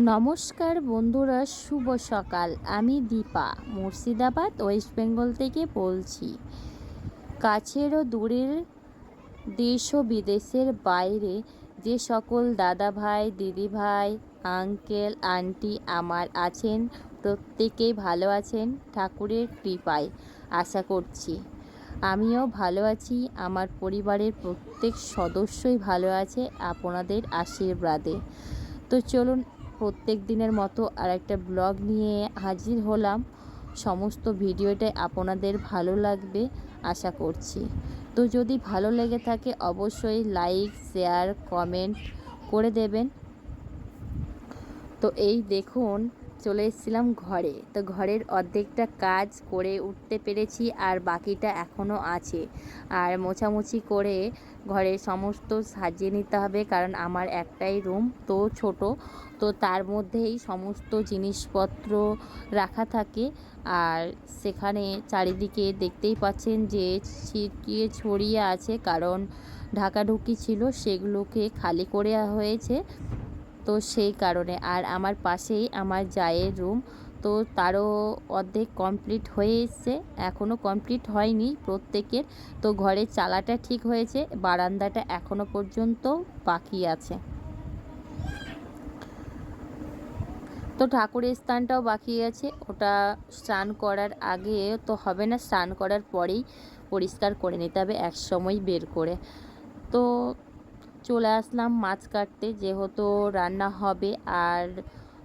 নমস্কার বন্ধুরা, শুভ সকাল। আমি দীপা, মুর্শিদাবাদ, ওয়েস্ট বেঙ্গল থেকে বলছি। কাছের ও দূরের দেশ ও বিদেশের বাইরে যে সকল দাদা ভাই দিদি ভাই আঙ্কেল, আন্টি আমার আছেন, প্রত্যেকেই ভালো আছেন, ঠাকুরের কৃপায় আশা করছি। আমিও ভালো আছি, আমার পরিবারের প্রত্যেক সদস্যই ভালো আছে, আপনাদের আশীর্বাদে। তো চলুন প্রত্যেক দিনের মতো আর একটা ব্লগ নিয়ে হাজির হলাম। সমস্ত ভিডিওটাই আপনাদের ভালো লাগবে আশা করছি। তো যদি ভালো লেগে থাকে অবশ্যই লাইক, শেয়ার, কমেন্ট করে দেবেন। তো এই দেখুন চলে এসেছিলাম ঘরে। তো ঘরের অর্ধেকটা কাজ করে উঠতে পেরেছি আর বাকিটা এখনও আছে। আর মোছামুছি করে ঘরে সমস্ত সাজিয়ে নিতে হবে কারণ আমার একটাই রুম, তো ছোট। তো তার মধ্যেই সমস্ত জিনিসপত্র রাখা থাকে। আর সেখানে চারিদিকে দেখতেই পাচ্ছেন যে ছিটিয়ে ছড়িয়ে আছে কারণ ঢাকাঢুকি ছিল, সেগুলোকে খালি করে হয়েছে। তো সেই কারণে। আর আমার পাশেই আমার জায়ের রুম, তো তারও অর্ধেক কমপ্লিট হয়ে এসছে এখনও কমপ্লিট হয়নি প্রত্যেকের। তো ঘরের চালাটা ঠিক হয়েছে, বারান্দাটা এখনও পর্যন্ত বাকি আছে। তো ঠাকুরের স্থানটাও বাকি আছে, ওটা স্নান করার আগে তো হবে না, স্নান করার পরেই পরিষ্কার করে নিতে হবে, এক সময় বের করে। তো চলে আসলাম মাছ কাটতে, যেহেতু রান্না হবে। আর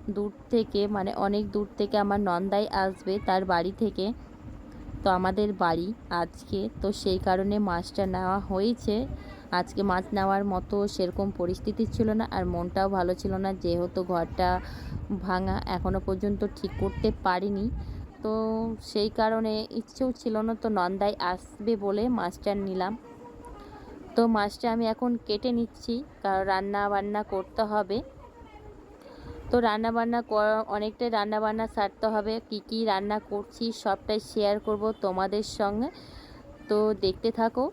দূর থেকে মানে অনেক দূর থেকে আমার নন্দাই আসবে তার বাড়ি থেকে। তো আমাদের বাড়ি আজকে। তো সেই কারণে মাছটা নেওয়া হয়েছে। আজকে মাছ নেওয়ার মতো সেরকম পরিস্থিতি ছিল না আর মনটাও ভালো ছিল না। যেহেতু ঘরটা ভাঙা এখনও পর্যন্ত ঠিক করতে পারিনি। তো সেই কারণে ইচ্ছেও ছিল না। তো নন্দাই আসবে বলে মাছটা নিলাম। তো মাছটা আমি এখন কেটে নিচ্ছি, কারণ রান্না বান্না করতে হবে। তো রান্না বান্না অনেকটাই রান্না বান্না সারতে হবে। কি কি রান্না করছি সবটাই শেয়ার করব তোমাদের সঙ্গে। তো দেখতে থাকো।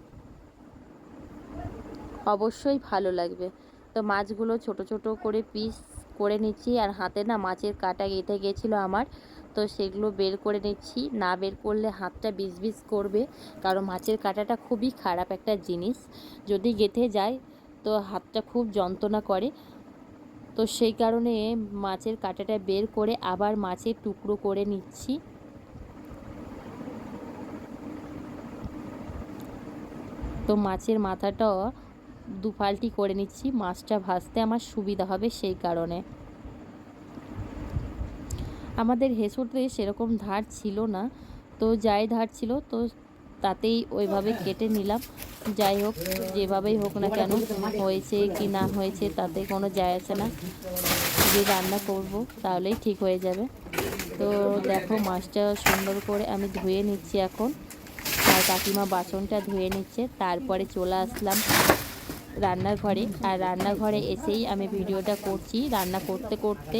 অবশ্যই ভালো লাগবে। তো মাছগুলো ছোট ছোট করে পিস করে নিচ্ছি, আর হাতে না মাছের কাটা গেঁথে গেছিল আমার। তো সেগুলো বের করে নিচ্ছি। না বের করলে হাতটা বিজ করবে, কারণ মাছের কাঁটাটা খুবই খারাপ একটা জিনিস। যদি গেঁথে যায়, তো হাতটা খুব যন্ত্রণা করে। তো সেই কারণে মাছের কাঁটাটা বের করে আবার মাছের টুকরো করে নিচ্ছি। তো মাছের মাথাটাও দুফালটি করে নিচ্ছি। মাছটা ভাজতে আমার সুবিধা হবে সেই কারণে। আমাদের হেসুরতে সেরকম ধার ছিল না। তো যাই ধার ছিল, তো তাতেই ওইভাবে কেটে নিলাম। যাই হোক, যেভাবেই হোক না কেন, হয়েছে কি না হয়েছে তাতে কোনো যায় আছে না। যে রান্না করব তাহলেই ঠিক হয়ে যাবে। তো দেখো, মাছটা সুন্দর করে আমি ধুয়ে নিচ্ছি এখন। আর কাকিমা বাসনটা ধুয়ে নিচ্ছে, তারপরে চলে আসলাম। রান্নার ঘরে আর রান্নাঘরে এসেই আমি ভিডিওটা করছি। রান্না করতে করতে,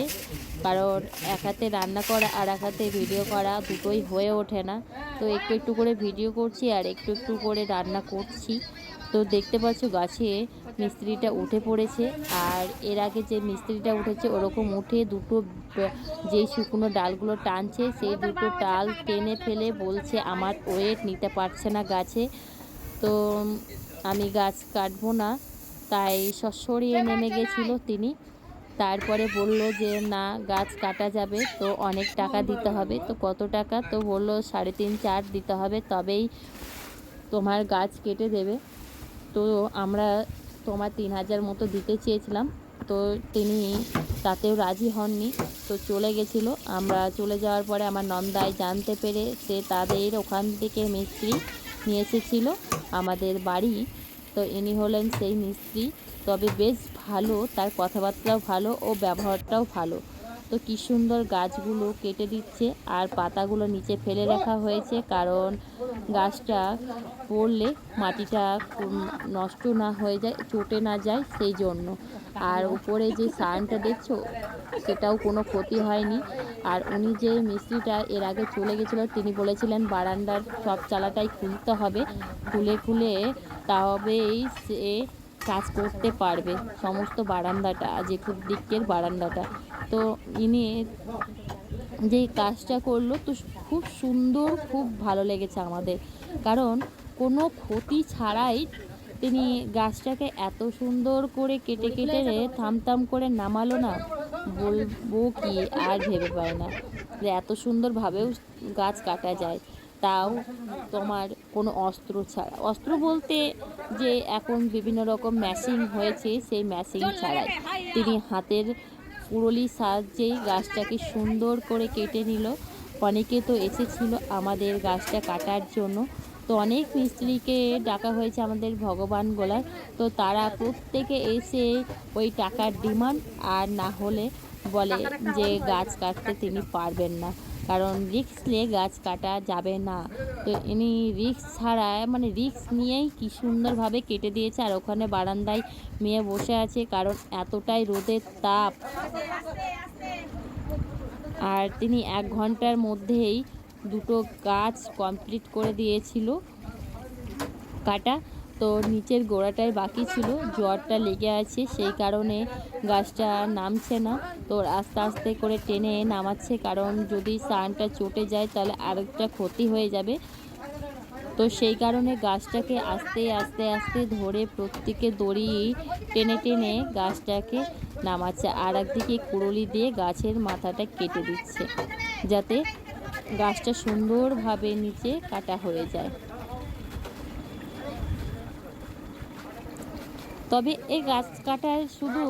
কারণ এক হাতে রান্না করা আর এক হাতে ভিডিও করা দুটোই হয়ে ওঠে না। তো একটু একটু করে ভিডিও করছি আর একটু একটু করে রান্না করছি। তো দেখতে পাচ্ছ গাছে মিস্ত্রিটা উঠে পড়েছে। আর এর আগে যে মিস্ত্রিটা উঠেছে, ওরকম উঠে দুটো যেই শুকনো ডালগুলো টানছে, সেই দুটো ডাল টেনে ফেলে বলছে, আমার ওয়েট নিতে পারছে না গাছে। তো আমি গাছ কাটবো না। তাই সরিয়ে নেমে গেছিল তিনি। তারপরে বলল যে না গাছ কাটা যাবে তো অনেক টাকা দিতে হবে। তো কত টাকা? তো বলল সাড়ে তিন চার দিতে হবে তবেই তোমার গাছ কেটে দেবে। তো আমরা তোমার তিন হাজার মতো দিতে চেয়েছিলাম। তো তিনি তাতেও রাজি হননি। তো চলে গেছিল। আমরা চলে যাওয়ার পরে আমার নন্দায় জানতে পেরে সে তাদের ওখান থেকে মিস্ত্রি নিয়ে এসেছিল। আমাদের বাড়ি তো ইনি হলেন সেই মিস্ত্রি। তবে বেশ ভালো, তার কথাবার্তাও ভালো ও ব্যবহারটাও ভালো। তো কী সুন্দর গাছগুলো কেটে দিচ্ছে আর পাতাগুলো নিচে ফেলে রাখা হয়েছে, কারণ গাছটা পড়লে মাটিটা নষ্ট না হয়ে যায়, চটে না যায় সেই জন্য। আর উপরে যে সানটা দেখছ, সেটাও কোনো ক্ষতি হয়নি। আর উনি যে মিস্ত্রিটা এর আগে চলে গেছিল, তিনি বলেছিলেন বারান্দার সব চালাটাই খুলতে হবে। খুলে খুলে তবেই সে কাজ করতে পারবে। সমস্ত বারান্দাটা যে খুব দিকের বারান্দাটা। তো ইনি যে কাজটা করল, তো খুব সুন্দর, খুব ভালো লেগেছে আমাদের। কারণ কোনো ক্ষতি ছাড়াই তিনি গাছটাকে এত সুন্দর করে কেটে কেটে থামথাম করে নামালো না। বলব কি আর ভেবে পায় না এত সুন্দরভাবেও গাছ কাটা যায়। তাও তোমার কোনো অস্ত্র ছাড়া। অস্ত্র বলতে যে এখন বিভিন্ন রকম ম্যাশিং হয়েছে, সেই ম্যাশিং ছাড়াই। তিনি হাতের পুরলির সাহায্যেই গাছটাকে সুন্দর করে কেটে নিল। অনেকে তো এসেছিল আমাদের গাছটা কাটার জন্য। তো অনেক মিস্ত্রিকে ডাকা হয়েছে আমাদের ভগবান গোলার তো তারা প্রত্যেকে এসে ওই টাকার ডিমান্ড আর না হলে বলে যে গাছ কাটতে তিনি পারবেন না। কারণ রিক্স নিয়ে গাছ কাটা যাবে না। তো ইনি রিক্স ছাড়া মানে রিক্স নিয়েই কি সুন্দরভাবে কেটে দিয়েছে আর ওখানে বারান্দায় মেয়ে বসে আছে কারণ এতটাই রোদের তাপ। আর তিনি এক ঘণ্টার মধ্যেই দুটো গাছ কমপ্লিট করে দিয়েছিল কাটা। তো নিচের গোড়াটাই বাকি ছিল জ্বরটা লেগে আছে, সেই কারণে গাছটা নামছে না। তো আস্তে আস্তে করে টেনে নামাচ্ছে, কারণ যদি সানটা চটে যায় তাহলে আরেকটা ক্ষতি হয়ে যাবে। তো সেই কারণে গাছটাকে আস্তে আস্তে আস্তে ধরে প্রত্যেকে দড়ি টেনে টেনে গাছটাকে নামাচ্ছে আর একদিকে কুড়ুলি দিয়ে গাছের মাথাটা কেটে দিচ্ছে, যাতে গাছটা সুন্দরভাবে নিচে কাটা হয়ে যায়। তবে এই গাছ কাটার শুধু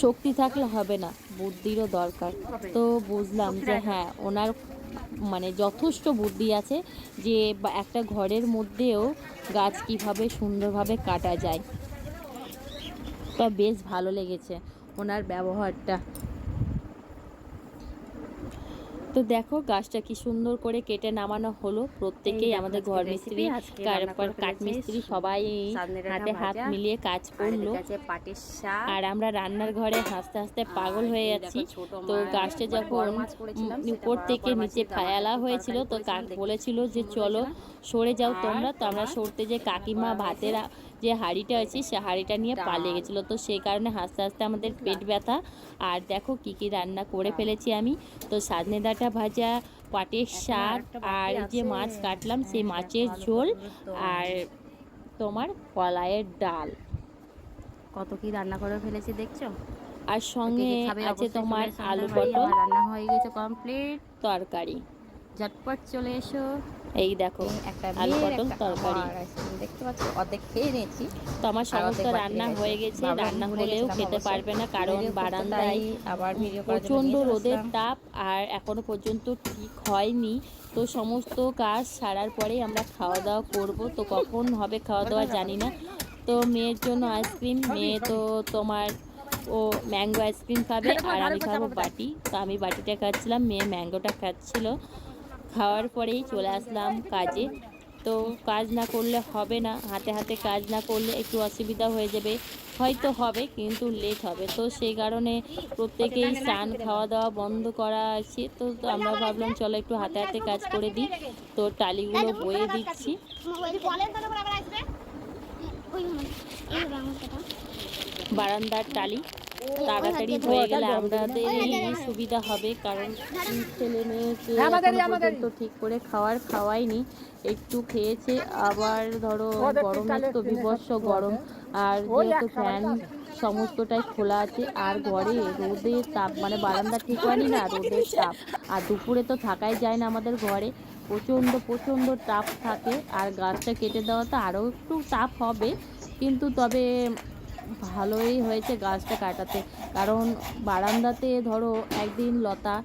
শক্তি থাকলে হবে না বুদ্ধিরও দরকার। তো বুঝলাম যে হ্যাঁ ওনার মানে যথেষ্ট বুদ্ধি আছে যে একটা ঘরের মধ্যেও গাছ কীভাবে সুন্দরভাবে কাটা যায়। তা বেশ ভালো লেগেছে ওনার ব্যবহারটা। তো দেখো গাছটা কি সুন্দর করে কেটে নামানো হলো। প্রত্যেকেই আমাদের ঘর মিস্ত্রি কারপার কাঠ মিস্ত্রি সবাই হাতে হাত মিলিয়ে কাজ করল। আর আমরা রান্নার ঘরে হাসতে হাসতে পাগল হয়ে যাচ্ছি। তো গাছটা মানে যখন উপর থেকে নিচে ফায়ালা হয়েছিল তো কাক বলেছিল যে চলো সরে যাও তোমরা। তো আমরা সরতে যে কাকিমা ভাতের যে হাঁড়িটা আছে সে হাঁড়িটা নিয়ে পালিয়ে গেছিল। তো সেই কারণে হাসতে হাসতে আমাদের পেট ব্যথা। আর দেখো কি কি রান্না করে ফেলেছি আমি। তো সাজনে ডাঁটা ভাজা পাটের শাক আর যে মাছ কাটলাম সেই হ্যাঁ, মাছের ঝোল আর তোমার কলাইয়ের ডাল। কত কি রান্না করে ফেলেছি দেখছ? আর সঙ্গে আছে তোমার আলু। পটল। রান্না হয়ে গেছে কমপ্লিট তরকারি। ঝটপট চলে এসো। এই দেখো আলু পটল তরকারি। দেখতে পাচ্ছ অর্ধেক খেয়ে নিয়েছি তো আমার সমস্ত রান্না হয়ে গেছে। রান্না হলেও খেতে পারবে না কারণ বারান্দায় আবার প্রচণ্ড রোদের তাপ আর এখনও পর্যন্ত ঠিক হয়নি। তো সমস্ত কাজ সারার পরেই আমরা খাওয়া দাওয়া করব। তো কখন হবে খাওয়া দাওয়া জানি না। তো মেয়ের জন্য আইসক্রিম মেয়ে তো তোমার ও ম্যাঙ্গো আইসক্রিম খাবে। আর আমি খাব বাটি। তো আমি বাটিটা খাচ্ছিলাম মেয়ে ম্যাঙ্গোটা খাচ্ছিল। খাওয়ার পরেই চলে আসলাম কাজে। তো কাজ না করলে হবে না, হাতে হাতে কাজ না করলে একটু অসুবিধা হয়ে যাবে। হয়তো হবে, কিন্তু লেট হবে। তো সেই কারণে প্রত্যেকেই স্নান খাওয়া দাওয়া বন্ধ করা আছে। তো আমরা ভাবলাম, চলো একটু হাতে হাতে কাজ করে দিই। তো টালিগুলো বয়ে দিচ্ছি। বারান্দার টালি। তাড়াতাড়ি হয়ে গেলে আমাদেরই সুবিধা হবে কারণ ছেলে মেয়েকে তো ঠিক করে খাওয়ার খাওয়াইনি একটু খেয়েছে আবার ধরো গরমের তো বিভৎস গরম। আর যেহেতু ফ্যান সমস্তটাই খোলা আছে আর ঘরে রোদের তাপ মানে বারান্দা ঠিক হয়নি না রোদের তাপ। আর দুপুরে তো থাকাই যায় না আমাদের ঘরে। প্রচণ্ড প্রচণ্ড তাপ থাকে আর গাছটা কেটে দেওয়া তো আরও একটু তাপ হবে। কিন্তু তবে ভালোই হয়েছে গাছটা কাটাতে। কারণ বারান্দাতে ধরো একদিন লতা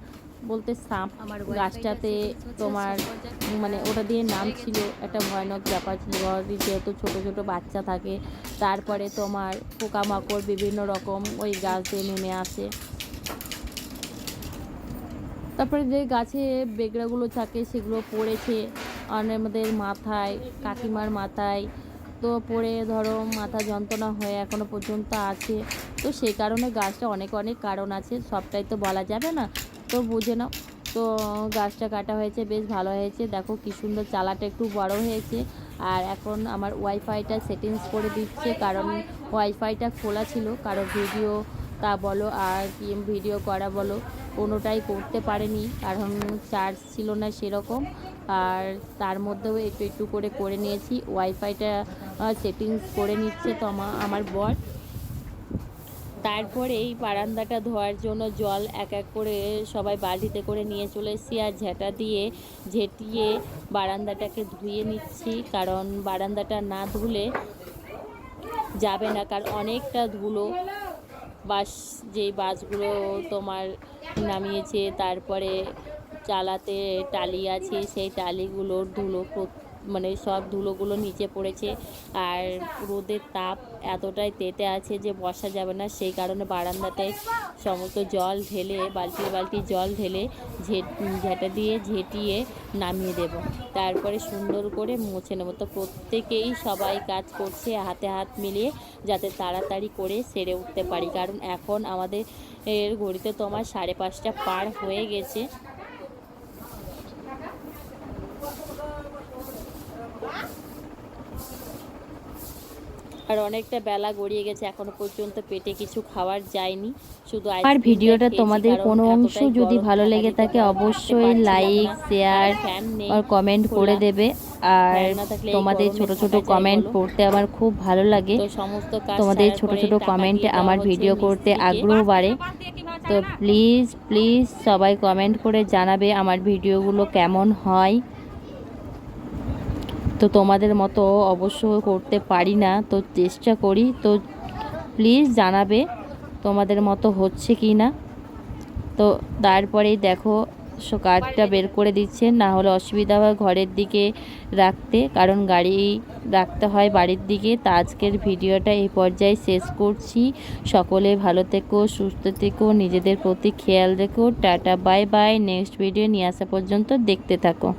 বলতে সাপ গাছটাতে তোমার মানে ওটা দিয়ে নাম ছিল একটা ভয়ানক ব্যাপার ছিল। যেহেতু ছোটো ছোটো বাচ্চা থাকে তারপরে তোমার পোকামাকড় বিভিন্ন রকম ওই গাছ দিয়ে নেমে আসে। তারপরে যে গাছে বেগড়াগুলো থাকে সেগুলো পড়েছে। আর আমাদের মাথায় কাকিমার মাথায় তো পড়ে ধরো মাথা যন্ত্রণা হয়ে এখনও পর্যন্ত আছে। তো সেই কারণে গাছটা অনেক অনেক কারণ আছে, সবটাই তো বলা যাবে না। তো বুঝে নাও। তো গাছটা কাটা হয়েছে, বেশ ভালো হয়েছে। দেখো কি সুন্দর চালাটা একটু বড় হয়েছে। আর এখন আমার ওয়াইফাইটা সেটিংস করে দিচ্ছে, কারণ ওয়াইফাইটা খোলা ছিল। কারও ভিডিও তা বলো আর কি, ভিডিও করা বলো। কোনোটাই করতে পারেনি, কারণ চার্জ ছিল না সেরকম। আর তার মধ্যেও একটু একটু করে করে নিয়েছি। ওয়াইফাইটা সেটিংস করে নিচ্ছে তো আমার বর। তারপরে এই বারান্দাটা ধোয়ার জন্য জল এক এক করে সবাই বালতিতে করে নিয়ে চলে এসেছি আর ঝেঁটা দিয়ে ঝেঁটিয়ে বারান্দাটাকে ধুয়ে নিচ্ছি, কারণ বারান্দাটা না ধুলে যাবে না, কারণ অনেকটা ধুলো বাস যেই বাসগুলো তোমার নামিয়েছে তারপরে চালাতে টালি আছে সেই টালিগুলোর ধুলো মানে সব ধুলোগুলো নিচে পড়েছে আর রোদের তাপ এতটাই তেতে আছে যে বসা যাবে না। সেই কারণে বারান্দাতে সমস্ত জল ঢেলে, বালতি বালতি জল ঢেলে ঝেট, ঝেঁটা দিয়ে ঝেঁটিয়ে নামিয়ে দেব। তারপরে সুন্দর করে মুছে নেব। তো প্রত্যেকেই সবাই কাজ করছে হাতে হাত মিলিয়ে যাতে তাড়াতাড়ি করে সেরে উঠতে পারি। কারণ এখন আমাদের এর ঘড়িতে তোমার সাড়ে পাঁচটা পার হয়ে গেছে। আর অনেকটা বেলা গড়িয়ে গেছে এখনও পর্যন্ত পেটে কিছু খাওয়ার যায়নি। শুধু আর ভিডিওটা তোমাদের কোনো অংশ যদি ভালো লেগে থাকে অবশ্যই লাইক শেয়ার আর কমেন্ট করে দেবে। আর তোমাদের ছোট ছোট কমেন্ট? পড়তে আমার খুব ভালো লাগে। সমস্ত তোমাদের ছোট ছোট কমেন্টে আমার ভিডিও করতে আগ্রহ বাড়ে। তো প্লিজ প্লিজ সবাই কমেন্ট করে জানাবে আমার ভিডিওগুলো কেমন হয়। তো তোমাদের মতো অবশ্য করতে পারি না, তো চেষ্টা করি। তো প্লিজ জানাবে তোমাদের মতো হচ্ছে কি না। তো তারপরেই দেখো, সো কাঠটা বের করে দিচ্ছে, না হলে অসুবিধা হয় ঘরের দিকে রাখতে, কারণ গাড়ি রাখতে হয় বাড়ির দিকে। তা আজকের ভিডিওটা এই পর্যায়ে শেষ করছি। সকলে ভালো থেকো, সুস্থ থেকো, নিজেদের প্রতি খেয়াল রেখো। Ta-ta bye bye next video নিয়ে আসা পর্যন্ত দেখতে থাকো।